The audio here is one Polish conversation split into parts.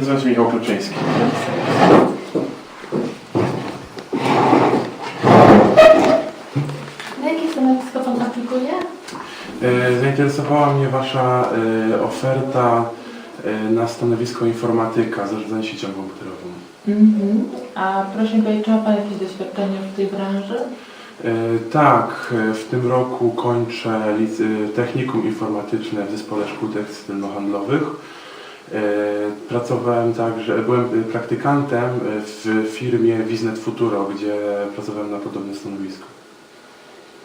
Nazywam się Michał Kluczyński. Na jakie stanowisko Pan aplikuje? E, Zainteresowała mnie Wasza e, oferta e, na stanowisko informatyka, zarządzanie siecią komputerową. Mhm. A proszę powiedzieć, czy ma Pan jakieś doświadczenie w tej branży? Tak, w tym roku kończę lic- technikum informatyczne w zespole szkół tekstylno-handlowych. E, Pracowałem także, byłem e, praktykantem e, w firmie Wiznet Futuro, gdzie pracowałem na podobnym stanowisku.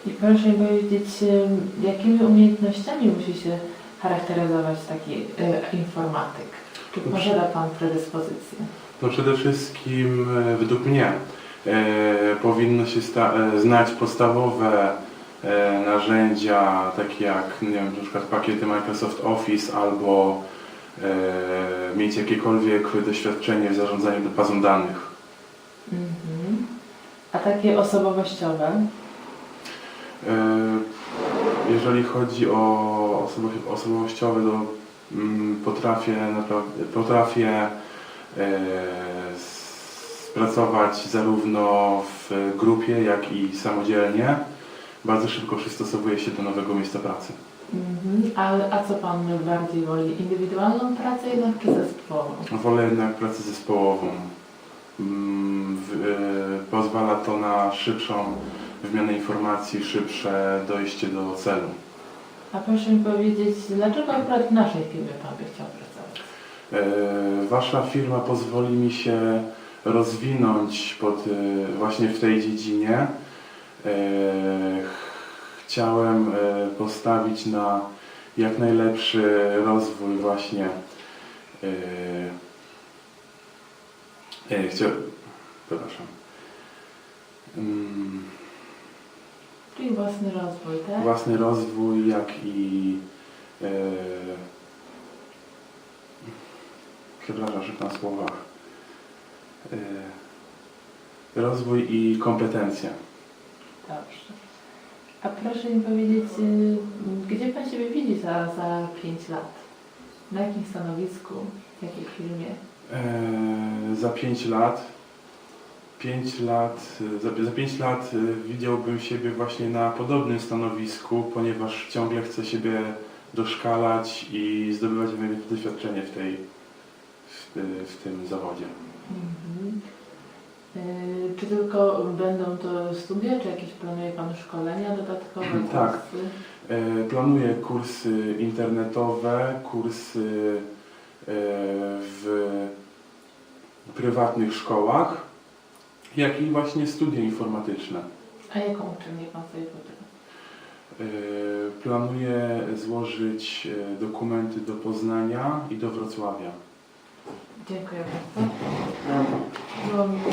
I proszę mi powiedzieć, jakimi umiejętnościami musi się charakteryzować taki informatyk? Czy posiada Pan predyspozycję? No przede wszystkim według mnie powinno się znać podstawowe narzędzia, takie jak nie wiem, na przykład pakiety Microsoft Office albo e, mieć jakiekolwiek doświadczenie w zarządzaniu bazą danych. Mhm. A takie osobowościowe? E, jeżeli chodzi o osobo- osobowościowe, to mm, potrafię, naprawdę, potrafię e, spracować zarówno w grupie, jak i samodzielnie. Bardzo szybko przystosowuję się do nowego miejsca pracy. Mhm. A, a co Pan bardziej woli? Indywidualną pracę jednak czy zespołową? Wolę jednak pracę zespołową. Mm, w- e, Pozwala to na szybszą wymianę informacji, szybsze dojście do celu. A proszę mi powiedzieć, dlaczego akurat w naszej firmie Pan by chciał pracować? E, Wasza firma pozwoli mi się rozwinąć pod, e, właśnie w tej dziedzinie. E, Chciałem e, postawić na jak najlepszy rozwój właśnie. e, e, Chcia... Przepraszam. Mm, Czyli własny rozwój, tak? Własny rozwój, jak i e, przepraszam, szybko na słowach. E, rozwój i kompetencje. Dobrze. A proszę mi powiedzieć, y, gdzie Pan siebie widzi za, za 5 lat? Na jakim stanowisku? W jakiej firmie? E, za 5 lat 5 lat, e, za, za 5 lat e, widziałbym siebie właśnie na podobnym stanowisku, ponieważ ciągle chcę siebie doszkalać i zdobywać doświadczenie w tej w, w tym zawodzie. Mhm. Czy tylko będą to studia, czy jakieś planuje Pan szkolenia dodatkowe? Tak. kursy? E, Planuję kursy internetowe, kursy e, w prywatnych szkołach, jak i właśnie studia informatyczne. A jaką uczelnię Pan sobie wybrał? E, Planuję złożyć dokumenty do Poznania i do Wrocławia. Dziękuję bardzo. Było mi miło.